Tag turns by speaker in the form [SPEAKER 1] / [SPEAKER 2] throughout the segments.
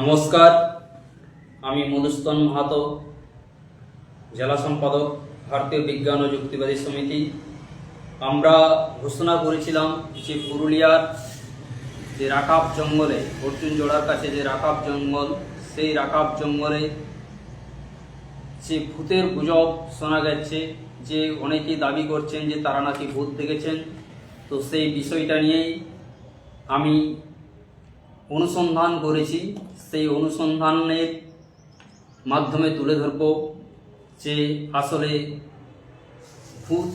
[SPEAKER 1] নমস্কার, আমি মধুস্তন মাহাতো, জেলা সম্পাদক, ভারতীয় বিজ্ঞান ও যুক্তিবাদী সমিতি। আমরা ঘোষণা করেছিলাম যে পুরুলিয়ার যে রাকাব জঙ্গলে, অর্জুন জোড়ার কাছে যে রাকাব জঙ্গল, সেই রাকাব জঙ্গলে যে ভূতের গুজব শোনা যাচ্ছে যে অনেকেই দাবি করছেন যে তারা নাকি ভূত দেখেছেন, তো সেই বিষয়টা নিয়েই আমি অনুসন্ধান করেছি, সেই অনুসন্ধানের মাধ্যমে তুলে ধরব যে আসলে ভূত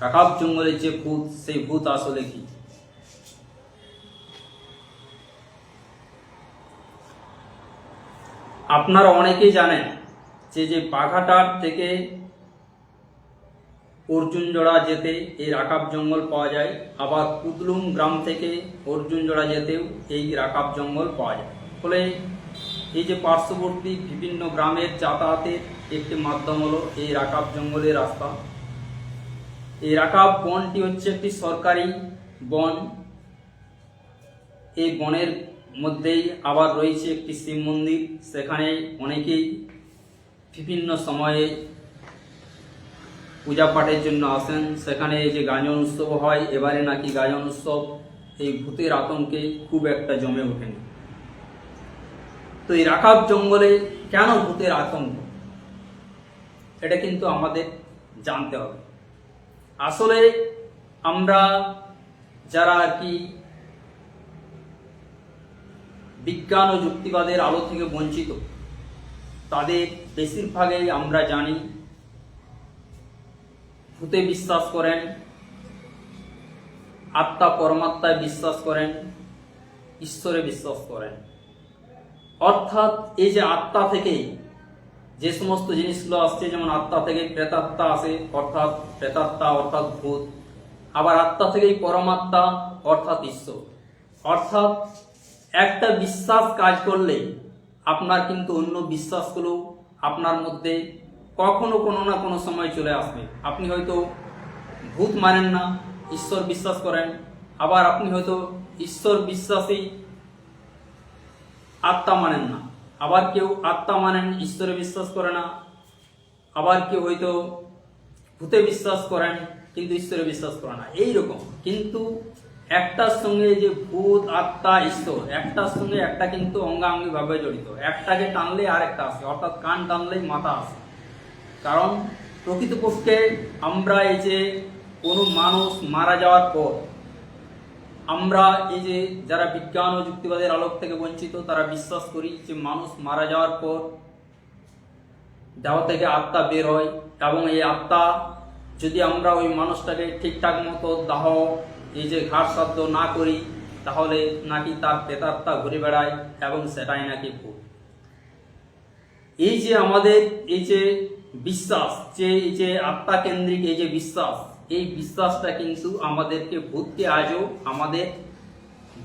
[SPEAKER 1] রাকাব জঙ্গলের যে ভূত, সেই ভূত আসলে কি? আপনারা অনেকেই জানেন যে যে বাঘাটার থেকে অর্জুন জোড়া যেতে এই রাকাব জঙ্গল পাওয়া যায়। আবার কুদলুম গ্রাম থেকে অর্জুন জোড়া যেতেও এই রাকাব জঙ্গল পাওয়া যায়। ফলে এই যে পার্শ্ববর্তী বিভিন্ন গ্রামের যাতায়াতের একটি মাধ্যম হলো এই রাকাব জঙ্গলের রাস্তা। এই রাকাব বনটি হচ্ছে একটি সরকারি বন। এই বনের মধ্যেই আবার রয়েছে একটি শিব মন্দির। সেখানে অনেকেই বিভিন্ন সময়ে পূজা পাঠের জন্য আসেন। সেখানে যে গাজন উৎসব হয়, এবারে নাকি গাজন উৎসব এই ভূতের আতঙ্কে খুব একটা জমে ওঠেনি। তো এই রাকাব জঙ্গলে কেন ভূতের আতঙ্ক? এটা কিন্তু আমাদের জানতে হবে। আসলে আমরা যারা আর কি বিজ্ঞান ও যুক্তিবাদের আলো থেকে বঞ্চিত, তাদের বেশিরভাগই আমরা জানি ভূতে বিশ্বাস করেন, আত্মা পরমাত্মায় বিশ্বাস করেন, ঈশ্বরে বিশ্বাস করেন। অর্থাৎ এই যে আত্মা থেকে যে সমস্ত জিনিসগুলো আসছে, যেমন আত্মা থেকে প্রেতাত্মা আসে, অর্থাৎ প্রেতাত্মা, অর্থাৎ ভূত। আবার আত্মা থেকেই পরমাত্মা, অর্থাৎ ঈশ্বর। অর্থাৎ একটা বিশ্বাস কাজ করলে আপনার কিন্তু অন্য বিশ্বাসগুলো আপনার মধ্যে কখনো কোনো না কোনো সময় চলে আসবে। আপনি হয়তো ভূত মানেন না, ঈশ্বর বিশ্বাস করেন। আবার আপনি হয়তো ঈশ্বর বিশ্বাসী আত্মা মানেন না। আবার কেউ আত্মা মানেন, ঈশ্বরে বিশ্বাস করে না। আবার কেউ হয়তো ভূতে বিশ্বাস করেন, কিন্তু ঈশ্বরে বিশ্বাস করে না। এই রকম কিন্তু একটার সঙ্গে যে ভূত, আত্মা, ঈশ্বর, একটার সঙ্গে একটা কিন্তু অঙ্গাঙ্গি ভাবে জড়িত। একটাকে টানলে আর একটা আসে। অর্থাৎ কান টানলেই মাথা আসে। কারণ প্রকৃতপক্ষে আমরা এই যে কোনো মানুষ মারা যাওয়ার পর, আমরা এই যে যারা বিজ্ঞান ও যুক্তিবাদের আলোক থেকে বঞ্চিত, তারা বিশ্বাস করি যে মানুষ মারা যাওয়ার পর দেহ থেকে আত্মা বের হয় এবং এই আত্মা যদি আমরা ওই মানুষটাকে ঠিকঠাক মতো দাহ এই যে ঘাট শব্দ না করি, তাহলে নাকি তার প্রেতাত্মা ঘুরে বেড়ায় এবং সেটাই নাকি ভূত এই যে আমাদের এই যে বিশ্বাস, যে এই যে আত্মা কেন্দ্রিক, এই যে বিশ্বাস, এই বিশ্বাসটা কিন্তু আমাদেরকে ভূতকে আজও আমাদের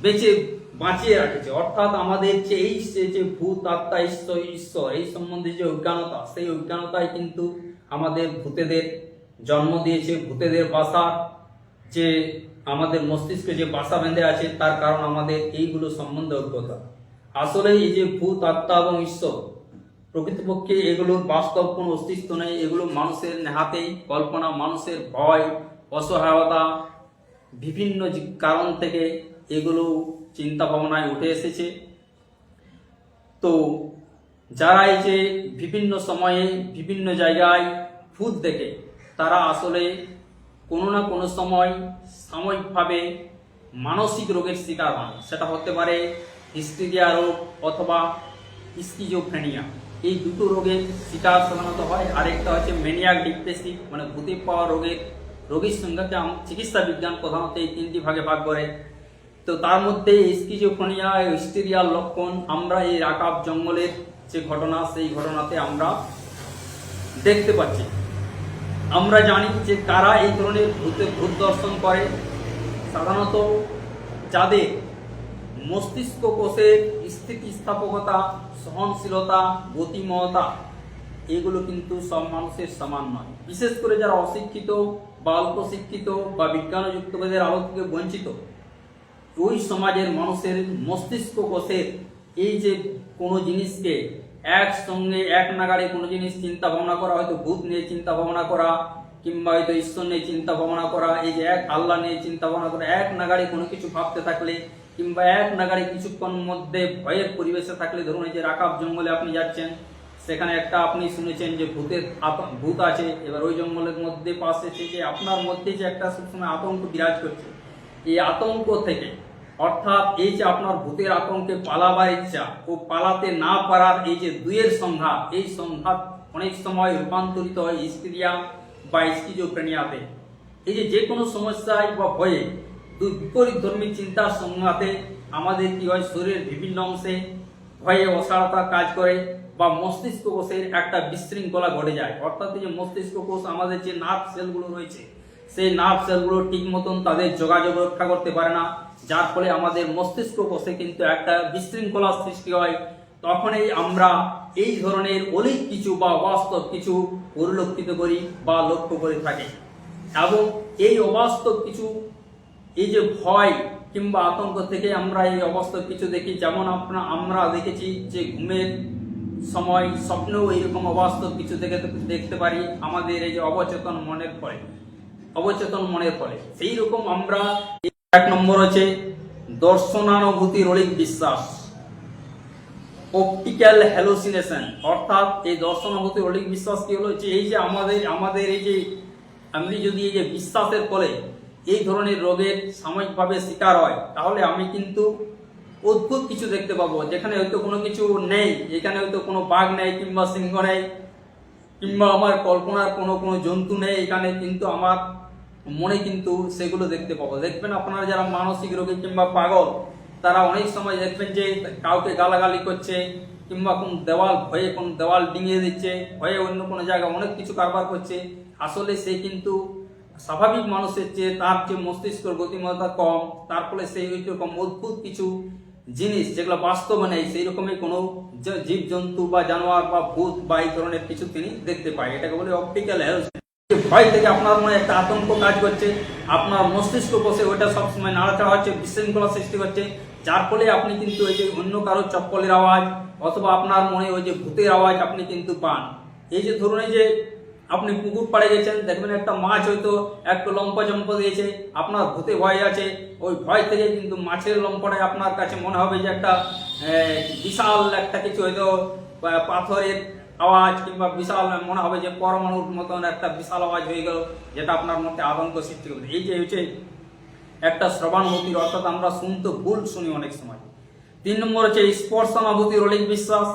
[SPEAKER 1] বেঁচে, বাঁচিয়ে রাখেছে। অর্থাৎ আমাদের যে এই যে ভূত, আত্মা, ঈশ্বর ঈশ্বর, এই সম্বন্ধে যে অজ্ঞানতা, সেই অজ্ঞানতাই কিন্তু আমাদের ভূতেদের জন্ম দিয়েছে, ভূতেদের বাসা, যে আমাদের মস্তিষ্কে যে বাসা বেঁধে আছে, তার কারণ আমাদের এইগুলো সম্বন্ধে অজ্ঞতা। আসলে এই যে ভূত, আত্মা এবং ঈশ্বর প্রকৃতপক্ষে এগুলোর বাস্তব, কোনো অস্তিত্ব নেই। এগুলো মানুষের নেহাতেই কল্পনা, মানুষের ভয়, অসহায়তা, বিভিন্ন কারণ থেকে এগুলো চিন্তা ভাবনায় উঠে এসেছে। তো যারা এই যে বিভিন্ন সময়ে, বিভিন্ন জায়গায় ভূত দেখে, তারা আসলে কোনো না কোনো সময় সাময়িকভাবে মানসিক রোগের শিকার হন। সেটা হতে পারে হিস্টিরিয়া রোগ অথবা স্কিজোফ্রেনিয়া। এই দুটো রোগের শিকার সাধারণত হয়। আরেকটা হচ্ছে মেনিয়াক ডিপ্রেসিভ মানে ভূতে পাওয়া রোগের রোগীর সংখ্যাকে চিকিৎসা বিজ্ঞান প্রধানত এই তিনটি ভাগে ভাগ করে। তো তার মধ্যে স্কিজোফ্রেনিয়া হিস্টেরিয়ার লক্ষণ, আমরা এই রাকাব জঙ্গলের যে ঘটনা, সেই ঘটনাতে আমরা দেখতে পাচ্ছি। আমরা জানি যে কারা এই ধরনের ভূতে ভূত দর্শন করে। সাধারণত যাদের মস্তিষ্ক কোষের স্থিতিস্থাপকতা সহনশীলতা, গতিময়তা, এগুলো কিন্তু সব মানুষের সমান নয়। বিশেষ করে যারা অশিক্ষিত বা অল্প শিক্ষিত বা বিজ্ঞান ও যুক্তবাদের আলো থেকে বঞ্চিত, ওই সমাজের মানুষের মস্তিষ্ক কোষের এই যে কোনো জিনিসকে একসঙ্গে, এক নাগাড়ে কোনো জিনিস চিন্তা ভাবনা করা, হয়তো ভূত নিয়ে চিন্তা ভাবনা করা, কিংবা হয়তো ঈশ্বর নিয়ে চিন্তা ভাবনা করা, এই যে এক আল্লাহ নিয়ে চিন্তা ভাবনা করা, এক নাগাড়ে কোনো কিছু ভাবতে থাকলে কিংবা এক নাগাড়ে কিছুক্ষণ মধ্যে ভয়ের পরিবেশে থাকলে ধরুন এই যে রাকাব জঙ্গলে আপনি যাচ্ছেন, সেখানে একটা আপনি শুনেছেন যে ভূতের ভূত আছে, এবার ওই জঙ্গলের মধ্যে পাশে যে আপনার মধ্যে যে একটা সবসময় আতঙ্ক বিরাজ করছে, এই আতঙ্ক থেকে, অর্থাৎ এই যে আপনার ভূতের আতঙ্কে পালাবার ইচ্ছা ও পালাতে না পারার এই যে দুয়ের সংঘাত, এই সংঘাত অনেক সময় রূপান্তরিত হয় স্ত্রিয়া বা স্কিজোফ্রেনিয়াতে। এই যে যে কোনো সমস্যায় বা ভয়ে বিপরীত ধর্মী চিন্তার সংঘাতে আমাদের কি হয়? শরীরের বিভিন্ন অংশে ভয়ে অসারতা কাজ করে বা মস্তিষ্ক কোষের একটা বিশৃঙ্খলা ঘটে যায়। অর্থাৎ যে মস্তিষ্ক কোষ, আমাদের যে নার্ভ সেলগুলো রয়েছে, সেই নার্ভ সেলগুলো ঠিক মতন তাদের যোগাযোগ রক্ষা করতে পারে না। যার ফলে আমাদের মস্তিষ্ক কোষে কিন্তু একটা বিশৃঙ্খলা সৃষ্টি হয়। তখনই আমরা এই ধরনের অলিক কিছু বা অবাস্তব কিছু পরিলক্ষিত করি বা লক্ষ্য করে থাকি। এবং এই অবাস্তব কিছু এই যে ভয় কিংবা আতঙ্ক থেকে আমরা এই অবাস্তব কিছু দেখি। যেমন আপনার আমরা দেখেছি যে ঘুমের সময় স্বপ্নেও এইরকম অবাস্তব কিছু দেখে দেখতে পারি। আমাদের এই যে অবচেতন মনের ফলে। অবচেতন মনের ফলে। সেই রকম আমরা এক নম্বর হচ্ছে দর্শনানুভূতির অলিক বিশ্বাস। Optical hallucination. অর্থাৎ এই দর্শনানুভূতির অলিক বিশ্বাস কি হলো? যে এই যে আমাদের আমাদের এই যে আমি যদি এই যে বিশ্বাসের ফলে এই ধরনের রোগের সাময়িকভাবে শিকার হয়, তাহলে আমি কিন্তু অদ্ভুত কিছু দেখতে পাবো। যেখানে হয়তো কোনো কিছু নেই এখানে হয়তো কোনো বাঘ নেই কিংবা সিংহ নেই, কিংবা আমার কল্পনার কোনো কোনো জন্তু নেই, এখানে কিন্তু আমার মনে কিন্তু সেগুলো দেখতে পাবো। দেখবেন আপনারা যারা মানসিক রোগী কিংবা পাগল, তারা অনেক সময় দেখবেন যে কাউকে গালাগালি করছে, কিংবা কোন দেওয়াল ভয়ে, কোন দেওয়াল ডিঙিয়ে দিচ্ছে, ভয়ে অন্য কোনো জায়গায় অনেক কিছু কারবার করছে। আসলে সে কিন্তু স্বাভাবিক মানুষের চেয়ে তার যে মস্তিষ্কের গতিমত্তা কম, তার ফলে সেই রকম অদ্ভুত কিছু জিনিস যেগুলো বাস্তবে নেই সেই রকমই কোনো জীবজন্তু বা জানোয়ার বা ভূত বা এই ধরনের কিছু তিনি দেখতে পায়। এটাকে বলে অপটিক্যাল ভয় থেকে আপনার মনে একটা আতঙ্ক কাজ করছে, আপনার মস্তিষ্ক বসে ওইটা সবসময় নাড়াচাড়া হচ্ছে, বিশৃঙ্খলা সৃষ্টি হচ্ছে, যার ফলে আপনি কিন্তু ওই যে অন্য কারও চপ্পলের আওয়াজ অথবা আপনার মনে ওই যে ভূতের আওয়াজ আপনি কিন্তু পান। এই যে ধরুন যে আপনি পুকুর পাড়ে গেছেন, দেখবেন একটা মাছ হয়তো একটু লম্পা জম্প দিয়েছে, আপনার ভূতে ভয় আছে। ওই ভয় থেকে কিন্তু মাছের লম্পটায় আপনার কাছে মনে হবে যে একটা বিশাল একটা কিছু হয়তো পাথরের আওয়াজ কিংবা বিশাল মনে হবে যে পরমাণুর মতন একটা বিশাল আওয়াজ হয়ে গেল, যেটা আপনার মধ্যে আতঙ্ক সৃষ্টি করবে। এই যে হচ্ছে একটা শ্রবণমতির অর্থাৎ আমরা শুনতে ভুল শুনি অনেক সময়। তিন নম্বর হচ্ছে স্পর্শনাভূতির অলিক বিশ্বাস।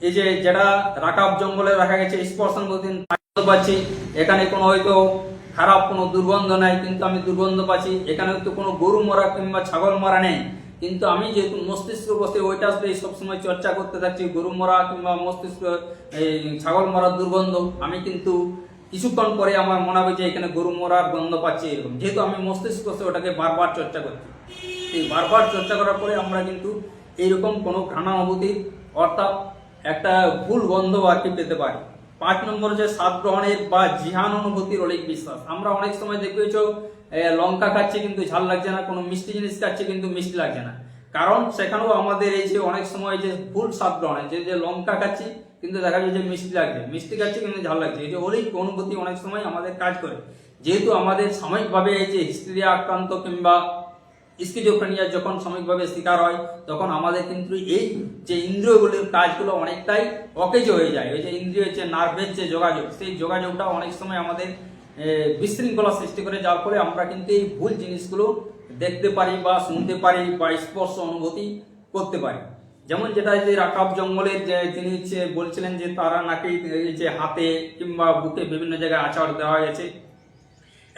[SPEAKER 1] এই যে যেটা রাকাব জঙ্গলে রাখা গেছে স্পর্শনাভূতি পাচ্ছি। এখানে কোনো হয়তো খারাপ, কোনো দুর্গন্ধ নাই, কিন্তু আমি দুর্গন্ধ পাচ্ছি। এখানে হয়তো কোনো গরু মরা কিংবা ছাগল মরা নেই। কিন্তু আমি যেহেতু মস্তিষ্ক বসে ওইটা সবসময় চর্চা করতে থাকছি, গরু মরা কিংবা মস্তিষ্ক, এই ছাগল মরার দুর্গন্ধ। আমি কিন্তু কিছুক্ষণ পরে আমার মনে হবে যে এখানে গরু মরার গন্ধ পাচ্ছি এরকম। যেহেতু আমি মস্তিষ্ক বসে ওটাকে বারবার চর্চা করছি। এই বারবার চর্চা করার পরে আমরা কিন্তু এইরকম কোনো ঘ্রাণানুভূতির অর্থাৎ একটা ভুল গন্ধ আর কি পেতে পারি। পাঁচ নম্বর হচ্ছে স্বাদ গ্রহণের বা জিহান অনুভূতির অনেক বিশ্বাস। আমরা অনেক সময় দেখেছ লঙ্কা খাচ্ছি কিন্তু ঝাল লাগছে না, কোনো মিষ্টি জিনিস খাচ্ছি কিন্তু মিষ্টি লাগছে না। কারণ সেখানেও আমাদের এই যে অনেক সময় যে ভুল স্বাদ গ্রহণে, যে যে লঙ্কা খাচ্ছি কিন্তু দেখা যায় যে মিষ্টি লাগছে, মিষ্টি খাচ্ছি কিন্তু ঝাল লাগছে। এই যে অলিক অনুভূতি অনেক সময় আমাদের কাজ করে। যেহেতু আমাদের সাময়িকভাবে এই যে হিস্ট্রিয়া আক্রান্ত কিংবা স্কিজোফ্রেনিয়া যখন সাময়িকভাবে শিকার হয়, তখন আমাদের কিন্তু এই যে ইন্দ্রিয়গুলির কাজগুলো অনেকটাই অকেজ হয়ে যায়। ওই যে ইন্দ্রিয় যে নার্ভের যে যোগাযোগ, সেই যোগাযোগটা অনেক সময় আমাদের বিশৃঙ্খলা সৃষ্টি করে, যার ফলে আমরা কিন্তু এই ভুল জিনিসগুলো দেখতে পারি বা শুনতে পারি বা স্পর্শ অনুভূতি করতে পারি। যেমন যেটা যে রাকাব জঙ্গলের যে তিনি বলছিলেন যে তারা নাকি যে হাতে কিংবা বুকে বিভিন্ন জায়গায় আচার দেওয়া গেছে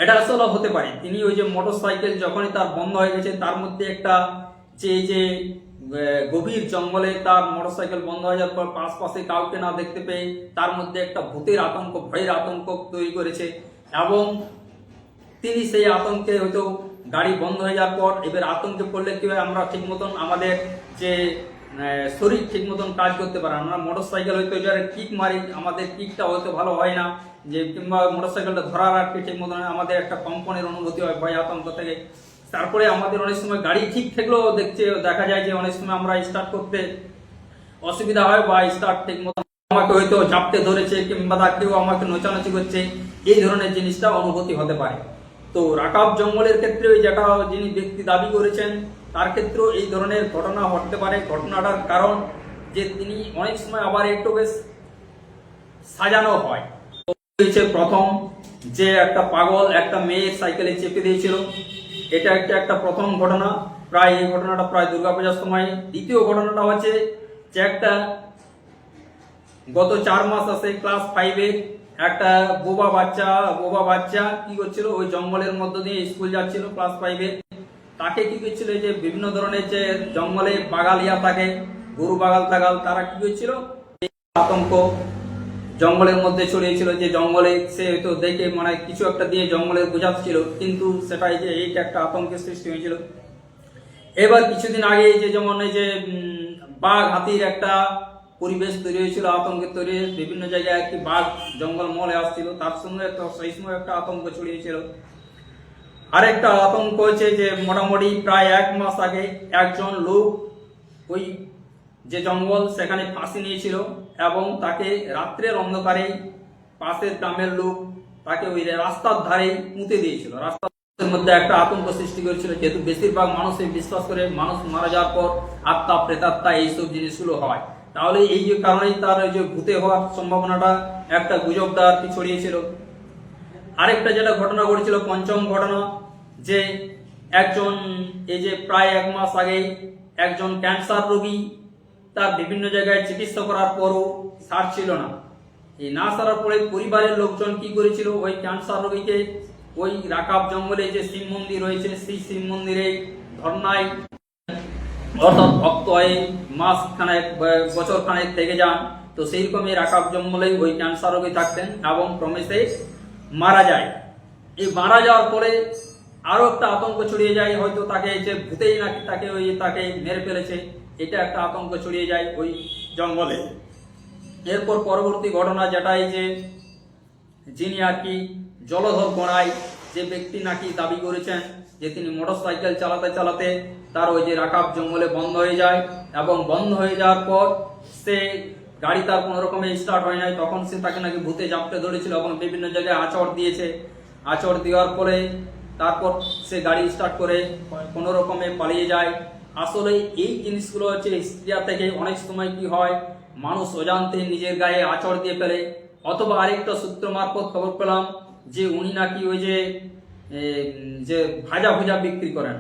[SPEAKER 1] এটা আসলে হতে পারে। তিনি ওই যে মোটর সাইকেল যখনই তার বন্ধ হয়ে গেছে, তার মধ্যে একটা যে যে গভীর জঙ্গলে তার মোটর সাইকেল বন্ধ হয়ে যাওয়ার পর পাশপাশে কাউকে না দেখতে পেয়ে তার মধ্যে একটা ভূতের আতঙ্ক, ভয়ের আতঙ্ক তৈরি করেছে এবং তিনি সেই আতঙ্কে হয়তো গাড়ি বন্ধ হয়ে যাওয়ার পর এবার আতঙ্কে পড়লে কি হয়? আমরা ঠিক মতন আমাদের যে শরীর ঠিক মতন কাজ করতে পারে। আমরা মোটর সাইকেল হয়তো যারা কিক মারি, আমাদের কিকটা হয়তো ভালো হয় না, যে কিংবা মোটর সাইকেলটা ধরার কি ঠিক মতন আমাদের একটা কম্পনের অনুভূতি হয় ভয় আতঙ্ক থেকে তারপরে আমাদের অনেক সময় গাড়ি ঠিক থাকলেও দেখছে, দেখা যায় যে অনেক সময় আমরা স্টার্ট করতে অসুবিধা হয় বা স্টার্ট ঠিক মতন আমাকে হয়তো চাপতে ধরেছে, কিংবা কেউ আমাকে নোচানোচি করছে, এই ধরনের জিনিসটা অনুভূতি হতে পারে তো রাকাব জঙ্গলের ক্ষেত্রে ওই যেটা যিনি ব্যক্তি দাবি করেছেন, তার ক্ষেত্রেও এই ধরনের ঘটনা ঘটতে পারে। ঘটনাটার কারণ যে তিনি অনেক সময় আবার একটু বেশ সাজানো হয়। হয়েছে প্রথম যে একটা পাগল একটা মেয়ের সাইকেলে চেপে দিয়েছিল। এটা একটা একটা প্রথম ঘটনা। প্রায় এই ঘটনাটা প্রায় দুর্গাপূজার সময়। দ্বিতীয় ঘটনাটা হচ্ছে যে একটা গত চার মাস আছে ক্লাস ফাইভে একটা বোবা বাচ্চা বোবা বাচ্চা কি করছিল? ওই জঙ্গলের মধ্য দিয়ে স্কুল যাচ্ছিল ক্লাস ফাইভে তাকে কি করছিল? যে বিভিন্ন ধরনের যে জঙ্গলে বাগাল ইয়া থাকে, গরু বাগাল টাগাল তারা কি করছিল? আতঙ্ক। জঙ্গলের মধ্যে ছড়িয়েছিল যে জঙ্গলে সে হয়তো দেখে মানে কিছু একটা দিয়ে জঙ্গলে বোঝাচ্ছিল, কিন্তু সেটাই যে এইটা একটা আতঙ্কের সৃষ্টি হয়েছিল। এবার কিছুদিন আগে যে যেমন এই যে বাঘ হাতির একটা পরিবেশ তৈরি হয়েছিল আতঙ্কের তৈরি বিভিন্ন জায়গায় একটি বাঘ জঙ্গল মলে আসছিল, তার সঙ্গে একটা সেই সময় একটা আতঙ্ক ছড়িয়েছিল আরেকটা আতঙ্ক হচ্ছে যে মোটামুটি প্রায় এক মাস আগে একজন লোক ওই যে জঙ্গল সেখানে ফাঁসি নিয়েছিল এবং তাকে রাত্রের অন্ধকারে পাশের গ্রামের লোক তাকে ওই রাস্তার ধারে পুঁতে দিয়েছিল। রাস্তার মধ্যে একটা আতঙ্ক সৃষ্টি করেছিল, যেহেতু বেশিরভাগ মানুষই বিশ্বাস করে মানুষ মারা যাওয়ার পর আত্মা, প্রেতাত্মা এইসব জিনিসগুলো হয়। তাহলে এই যে কারণেই তার যে ভূতে হওয়ার সম্ভাবনাটা একটা গুজবটা আর কি ছড়িয়েছিল। আরেকটা যেটা ঘটনা ঘটেছিল, পঞ্চম ঘটনা, যে একজন, এই যে প্রায় এক মাস আগে একজন ক্যান্সার রোগী তার বিভিন্ন জায়গায় চিকিৎসা করার পরও সার না। এই না সারার পরে পরিবারের লোকজন কি করেছিল? ওই ক্যান্সার রোগীকে ওই রাকাব জঙ্গলে যে শিব মন্দির রয়েছে, সেই শিব মন্দিরে ধর্নায় অর্থাৎ ভক্ত হয়ে মাস খানেক বছর খানেক থেকে যান, তো সেই রকমই রাকাব জঙ্গলেই ওই ক্যান্সার রোগী থাকতেন এবং ক্রমেশে মারা যায়। এই মারা যাওয়ার পরে আরও একটা আতঙ্ক ছড়িয়ে যায়, হয়তো তাকে যে ভূতেই নাকি তাকে ওই তাকে মেরে ফেলেছে, এটা একটা আতঙ্ক ছড়িয়ে যায় ওই জঙ্গলে। এরপর পরবর্তী ঘটনা যেটাই যে যিনি আর কি জলধর গোড়ায় যে ব্যক্তি নাকি দাবি করেছেন যে তিনি মোটরসাইকেল চালাতে চালাতে তার ওই যে রাকাব জঙ্গলে বন্ধ হয়ে যায় এবং বন্ধ হয়ে যাওয়ার পর সে গাড়ি তার কোনো রকমে স্টার্ট হয় নাই। তখন সে তাকে নাকি ভূতে জাপটে ধরেছিল এবং বিভিন্ন জায়গায় আচড় দিয়েছে। আচড় দেওয়ার পরে তারপর সে গাড়ি স্টার্ট করে কোনো রকমে পালিয়ে যায়। আসলে এই জিনিসগুলো হচ্ছে হিস্ট্রিয়া থেকে অনেক সময় কি হয়, মানুষ অজান্তে নিজের গায়ে আচড় দিয়ে ফেলে। অথবা আরেকটা সূত্র মারফত খবর পেলাম যে উনি নাকি ওই যে যে ভাজা ভুজা বিক্রি করেন।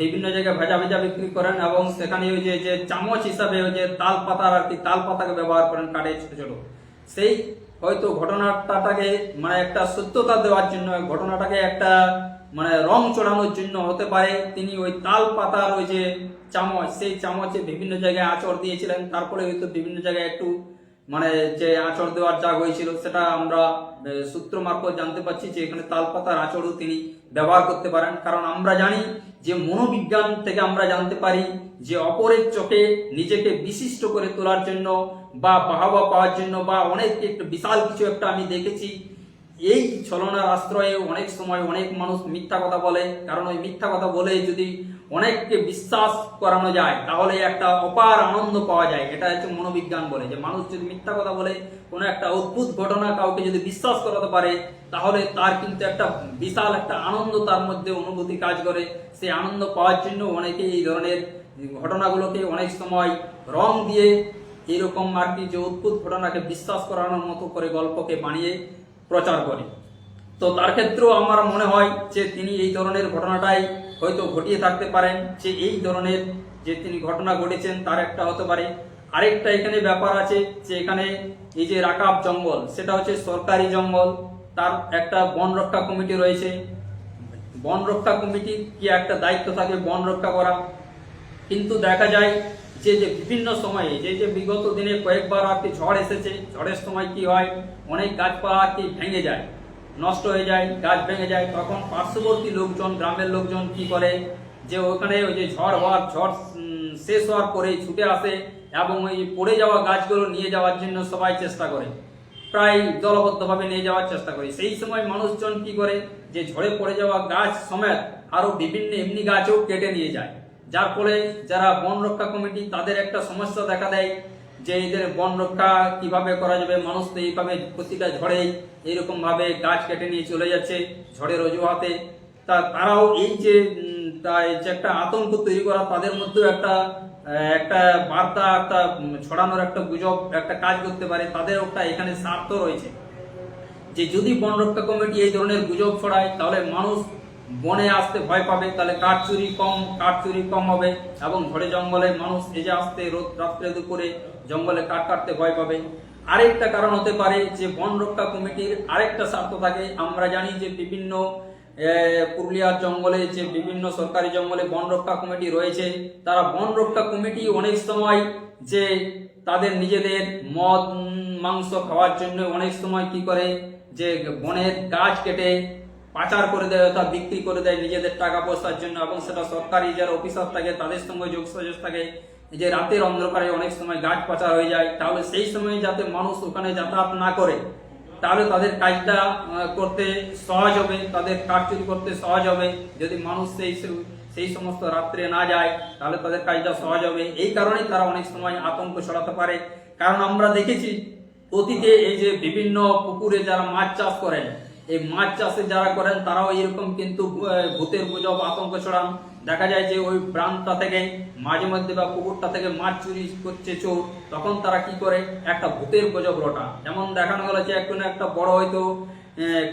[SPEAKER 1] বিভিন্ন জায়গায় ভাজা ভেজা বিক্রি করেন এবং সেখানে ওই যে চামচ হিসাবে ওই যে তাল পাতার আর কি, তাল পাতাকে ব্যবহার করেন কাটে ছোট ছোট। সেই হয়তো ঘটনাটাকে মানে একটা সত্যতা দেওয়ার জন্য, ঘটনাটাকে একটা মানে রং চড়ানোর জন্য হতে পারে। তিনি ওই তাল পাতার ওই যে চামচ, সেই চামচে বিভিন্ন জায়গায় আচড় দিয়েছিলেন। তারপরে হয়তো বিভিন্ন জায়গায় একটু মানে যে আচড় দেওয়ার যা হয়েছিল, সেটা আমরা সূত্র মারফত জানতে পারছি যে এখানে তাল পাতার আচড়ও তিনি ব্যবহার করতে পারেন। কারণ আমরা জানি যে মনোবিজ্ঞান থেকে আমরা জানতে পারি যে অপরের চোখে নিজেকে বিশিষ্ট করে তোলার জন্য বা বাহাবা পাওয়ার জন্য বা অনেক একটু বিশাল কিছু একটা আমি দেখেছি। এই ছলনার আশ্রয়ে অনেক সময় অনেক মানুষ মিথ্যা কথা বলে। কারণ ওই মিথ্যা কথা বলে যদি অনেককে বিশ্বাস করানো যায়, তাহলে একটা অপার আনন্দ পাওয়া যায়। এটা হচ্ছে মনোবিজ্ঞান বলে। যে মানুষ যদি মিথ্যা কথা বলে, কোনো একটা অদ্ভুত ঘটনা কাউকে যদি বিশ্বাস করাতে পারে, তাহলে তার কিন্তু একটা বিশাল একটা আনন্দ তার মধ্যে অনুভূতি কাজ করে। সেই আনন্দ পাওয়ার জন্য অনেকে এই ধরনের ঘটনাগুলোকে অনেক সময় রং দিয়ে এরকম আর কি যে অদ্ভুত ঘটনাকে বিশ্বাস করানোর মতো করে গল্পকে বানিয়ে প্রচার করে। তো তার ক্ষেত্রেও আমার মনে হয় যে তিনি এই ধরনের ঘটনাটাই হয়তো ঘটিয়ে থাকতে পারেন যে এই ধরনের যে তিনি ঘটনা ঘটেছেন, তার একটা হতে পারে। আরেকটা এখানে ব্যাপার আছে যে এখানে এই যে রাকাব জঙ্গল, সেটা হচ্ছে সরকারি জঙ্গল। তার একটা বন রক্ষা কমিটি রয়েছে। বন রক্ষা কমিটির কি একটা দায়িত্ব থাকে বন রক্ষা করা? কিন্তু দেখা যায় যে যে বিভিন্ন সময়ে, যে যে বিগত দিনে কয়েকবার আর কি ঝড় এসেছে। ঝড়ের সময় কি হয়? অনেক গাছপালা আর কি ভেঙে যায়। নষ্ট হয়ে যায়, গাছ ভেঙে যায়, তখন পার্শ্ববর্তী লোকজন, গ্রামের লোকজন কি করে? যে ওখানে ওই যে ঝড় হওয়ার, ঝড় শেষ হওয়ার পরে ছুটে আসে এবং ওই পড়ে যাওয়া গাছগুলো নিয়ে যাওয়ার জন্য সবাই চেষ্টা করে। প্রায় দলবদ্ধভাবে নিয়ে যাওয়ার চেষ্টা করে। সেই সময় মানুষজন কি করে? যে ঝড়ে পড়ে যাওয়া গাছ সমেত আরও বিভিন্ন এমনি গাছও কেটে নিয়ে যায়। যার ফলে যারা বন রক্ষা কমিটি, তাদের একটা সমস্যা দেখা দেয়। যে এদের বন রক্ষা কীভাবে করা যাবে মানুষ তো এইভাবে প্রতিটা ঝড়ে এইরকম ভাবে গাছ কেটে নিয়ে চলে যাচ্ছে ঝড়ের অজুহাতে। তা তারাও এই যে যে একটা আতঙ্ক তৈরি করা, তাদের মধ্যেও একটা একটা বার্তা, একটা ছড়ানোর একটা গুজব, একটা কাজ করতে পারে, তাদের একটা এখানে স্বার্থ রয়েছে। যে যদি বন রক্ষা কমিটি এই ধরনের গুজব ছড়ায়, তাহলে মানুষ বনে আসতে ভয় পাবে, তাহলে কাঠ চুরি কম, কাঠ চুরি কম হবে এবং ঘরে জঙ্গলে মানুষ যে আসতে রোদ, রাত্রে দুপুরে জঙ্গলে কাঠ কাটতে ভয় পাবে। আরেকটা কারণ হতে পারে যে বন রক্ষা কমিটির আরেকটা স্বার্থ থাকে। আমরা জানি যে বিভিন্ন পুরুলিয়ার জঙ্গলে যে বিভিন্ন সরকারি জঙ্গলে বন রক্ষা কমিটি রয়েছে, তারা বন রক্ষা কমিটি অনেক সময় যে তাদের নিজেদের মদ, মাংস খাওয়ার জন্য অনেক সময় কি করে, যে বনের গাছ কেটে পাচার করে দেয় অর্থাৎ বিক্রি করে দেয় নিজেদের টাকা পয়সার জন্য এবং সেটা সরকারি যারা অফিসার থাকে, তাদের সঙ্গে যোগ সাজস থাকে। যে রাতের অন্ধকারে অনেক সময় গাছ পাচার হয়ে যায়, তাহলে সেই সময় যাতে মানুষ ওখানে যাতায়াত না করে, তাহলে তাদের কাজটা করতে সহজ হবে, তাদের কাজ চুরি করতে সহজ হবে। যদি মানুষ সেই সেই সমস্ত রাত্রে না যায়, তাহলে তাদের কাজটা সহজ হবে। এই কারণেই তারা অনেক সময় আতঙ্ক ছড়াতে পারে। কারণ আমরা দেখেছি, অতীতে এই যে বিভিন্ন পুকুরে যারা মাছ চাষ করেন, এই মাছ চাষে যারা করেন, তারাও এরকম কিন্তু ভূতের গুজব, আতঙ্ক ছড়ান। দেখা যায় যে ওই প্রাণটা থেকে, মাঝে মধ্যে বা পুকুরটা থেকে মাছ চুরি করছে চোর, তখন তারা কি করে? একটা ভূতের গুজব রটা। যেমন দেখানো গেল যে একটু না একটা বড় হয়তো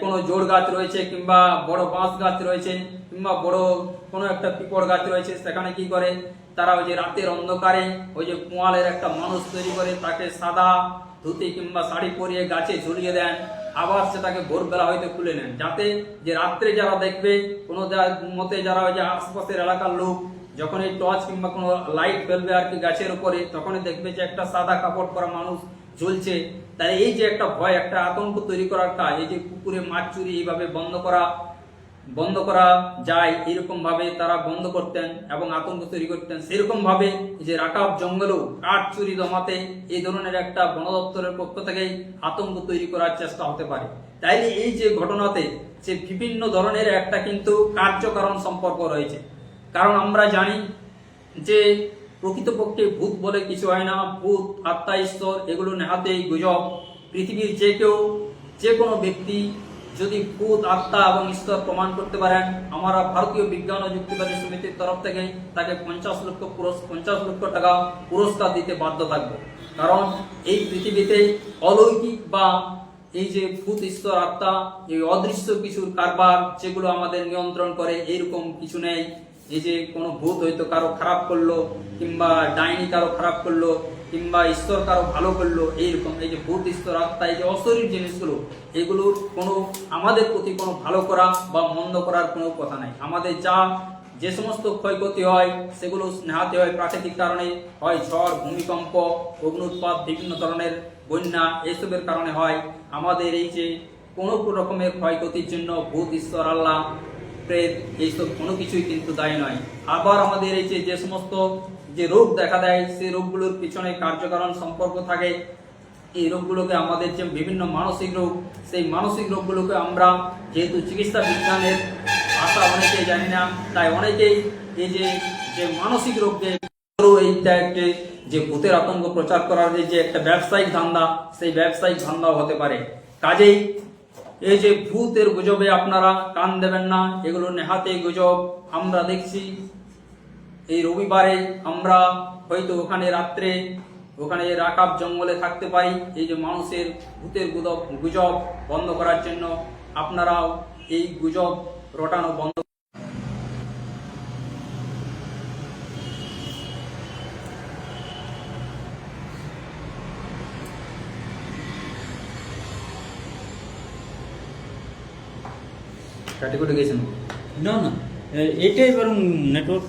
[SPEAKER 1] কোনো জোর গাছ রয়েছে কিংবা বড় বাঁশ গাছ রয়েছে, কিংবা বড় কোনো একটা পিপড় গাছ রয়েছে, সেখানে কি করে? তারা ওই যে রাতের অন্ধকারে ওই যে পোয়ালের একটা মানুষ তৈরি করে তাকে সাদা ধুতি কিংবা শাড়ি পরিয়ে গাছে ঝুলিয়ে দেন। আবার সেটাকে ভোরবেলা হয়তো খুলে নেন। যাতে যে রাত্রে যারা দেখবে, কোনো মতে যারা ওই যে আশপাশের এলাকার লোক, যখন এই টর্চ কিংবা কোনো লাইট ফেলবে আর কি গাছের উপরে, তখনই দেখবে যে একটা সাদা কাপড় পরা মানুষ ঝুলছে তাই এই যে একটা ভয়, একটা আতঙ্ক তৈরি করার কাজ, এই যে পুকুরে মাছ চুরি এইভাবে বন্ধ করা বন্ধ করা যায় এরকম ভাবে তারা বন্ধ করতেন এবং আতঙ্ক তৈরি করতেন। সেরকম ভাবে যে রাকাব জঙ্গলেও কাঠ চুরি দমাতে এই ধরনের একটা বন দপ্তরের পক্ষ থেকে আতঙ্ক তৈরি করার চেষ্টা হতে পারে। তাইলে এই যে ঘটনাতে যে বিভিন্ন ধরনের একটা কিন্তু কার্যকারণ সম্পর্ক রয়েছে। কারণ আমরা জানি যে প্রকৃতপক্ষে ভূত বলে কিছু হয় না, ভূত, আত্মা, ঈশ্বর এগুলো নেহাতেই গুজব। পৃথিবীর যে কেউ, যে কোনো ব্যক্তি যদি ভূত আত্মা এবং ঈশ্বর প্রমাণ করতে পারেন, আমরা ভারতীয় বিজ্ঞান ও যুক্তিবাদী সমিতির তরফ থেকে তাকে পঞ্চাশ লক্ষ পঞ্চাশ লক্ষ টাকা পুরস্কার দিতে বাধ্য থাকব। কারণ এই পৃথিবীতে অলৌকিক বা এই যে ভূত, ঈশ্বর, আত্মা, এই অদৃশ্য কিছুর কারবার যেগুলো আমাদের নিয়ন্ত্রণ করে, এইরকম কিছু নেই। এই যে কোনো ভূত হয়তো কারও খারাপ করল কিংবা ডাইনি কারও খারাপ করল কিংবা ঈশ্বর কারও ভালো করল, এইরকম, এই যে ভূত, ঈশ্বর, আত্মা, এই যে অশরীর জিনিসগুলো এগুলোর কোনো আমাদের প্রতি কোনো ভালো করা বা মন্দ করার কোনো কথা নাই। আমাদের যা, যে সমস্ত ক্ষয়ক্ষতি হয়, সেগুলো নেহাতে হয়, প্রাকৃতিক কারণে হয়, ঝড়, ভূমিকম্প, অগ্নুৎপাত, বিভিন্ন ধরনের বন্যা, এসবের কারণে হয়। আমাদের এই যে কোনো রকমের ক্ষয়ক্ষতির জন্য ভূত, ঈশ্বর, আল্লাহ প্রেত এইসব কোনো কিছুই কিন্তু দায়ী নয়। আবার আমাদের এই যে সমস্ত যে রোগ দেখা দেয় সেই রোগগুলোর পিছনে কার্যকারণ সম্পর্ক থাকে। এই রোগগুলোকে আমাদের যে বিভিন্ন মানসিক রোগ, সেই মানসিক রোগগুলোকে আমরা যেহেতু চিকিৎসা বিজ্ঞানের আশা অনেকেই জানি না, তাই অনেকেই এই যে যে মানসিক রোগকে এইটা যে ভূতের আতঙ্ক প্রচার করার যে একটা ব্যবসায়িক ধান্দা, সেই ব্যবসায়িক ধান্দাও হতে পারে। কাজেই এই যে ভূতের গুজবে আপনারা কান দেবেন না, এগুলো নেহাতে গুজব। আমরা দেখছি, এই রবিবারে আমরা হয়তো ওখানে রাত্রে, ওখানে রাকাব জঙ্গলে থাকতে পারি এই যে মানুষের ভূতের গুজব গুজব বন্ধ করার জন্য আপনারাও এই গুজব রটানো বন্ধ কাটি কুটি গেছেন
[SPEAKER 2] না না এ- এটাই বরং নেটওয়ার্ক